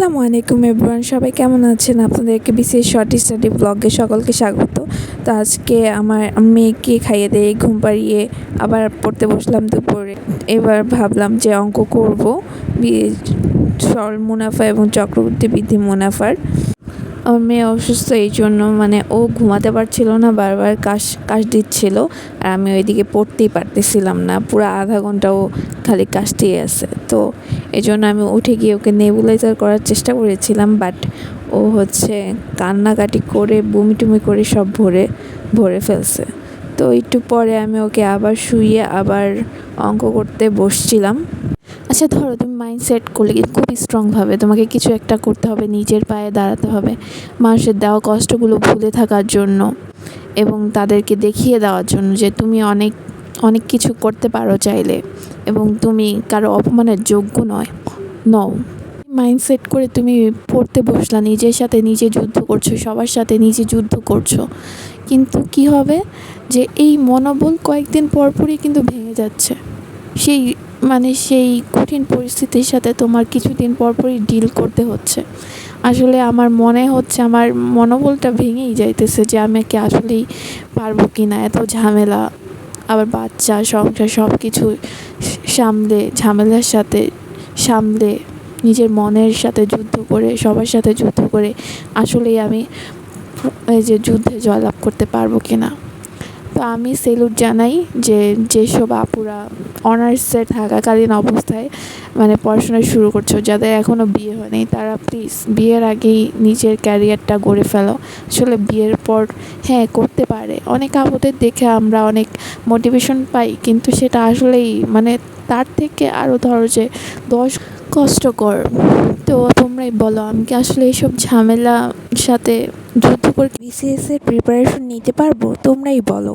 আসসালামু আলাইকুম এভরিওয়ান সবাই কেমন আছেন? আপনাদেরকে বিশেষ শর্ট স্টাডি ব্লগে সকলকে স্বাগত। তো আজকে আমার মেয়েকে খাইয়ে দিয়ে ঘুম পাড়িয়ে আবার পড়তে বসলাম দুপুরে। এবার ভাবলাম যে অঙ্ক করব। সরল মুনাফা এবং চক্রবর্তী বৃদ্ধি মুনাফার। আমার মেয়ে অসুস্থ, এই জন্য মানে ও ঘুমাতে পারছিল না, বারবার কাশ কাশ দিচ্ছিল। আর আমি ওইদিকে পড়তেই পারতেছিলাম না, পুরো আধা ঘণ্টা ও খালি কাশতেই আছে। তো এই জন্য আমি উঠে গিয়ে ওকে নেবুলাইজার করার চেষ্টা করেছিলাম, বাট ও হচ্ছে কান্নাকাটি করে বমি টুমি করে সব ভরে ভরে ফেলছে। তো একটু পরে আমি ওকে আবার শুয়ে আবার অঙ্ক করতে বসছিলাম। আচ্ছা ধরো তুমি মাইন্ড সেট করলে খুব স্ট্রংভাবে তোমাকে কিছু একটা করতে হবে, নিজের পায়ে দাঁড়াতে হবে, মানুষের দেওয়া কষ্টগুলো ভুলে থাকার জন্য এবং তাদেরকে দেখিয়ে দেওয়ার জন্য যে তুমি অনেক অনেক কিছু করতে পারো চাইলে এবং তুমি কারও অপমানের যোগ্য নয়। নও। মাইন্ডসেট করে তুমি পড়তে বসলা, নিজের সাথে নিজে যুদ্ধ করছ, সবার সাথে নিজে যুদ্ধ করছ। কিন্তু কি হবে? যে এই মনোবল কয়েকদিন পরপরই কিন্তু ভেঙে যাচ্ছে। সেই মানে সেই কঠিন পরিস্থিতির সাথে তোমার কিছুদিন পরপরই ডিল করতে হচ্ছে। আসলে আমার মনে হচ্ছে, আমার মনোবলটা ভেঙেই যাইতেছে যে আমি কি আসলেই পারব কি না এত ঝামেলা, আবার বাচ্চা, সংসার সব কিছু সামলে, ঝামেলার সাথে সামলে, নিজের মনের সাথে যুদ্ধ করে, সবার সাথে যুদ্ধ করে আসলেই আমি এই যে যুদ্ধে জয়লাভ করতে পারব কি না তো আমি সেলুট জানাই যে যেসব আপুরা অনার্সে থাকাকালীন অবস্থায় মানে পড়াশোনা শুরু করছ, যাদের এখনও বিয়ে হয়নি, তারা প্লিজ বিয়ের আগেই নিজের ক্যারিয়ারটা গড়ে ফেলো। আসলে বিয়ের পর হ্যাঁ করতে পারে। অনেক আপুদের দেখে আমরা অনেক মোটিভেশন পাই, কিন্তু সেটা আসলেই মানে তার থেকে আরও ধরো যে দশ কষ্টকর। তো তোমরাই বলো, আমি কি আসলে এইসব ঝামেলার সাথে যুদ্ধ করে বিসিএস এর প্রিপারেশন নিতে পারব? তোমরাই বলো।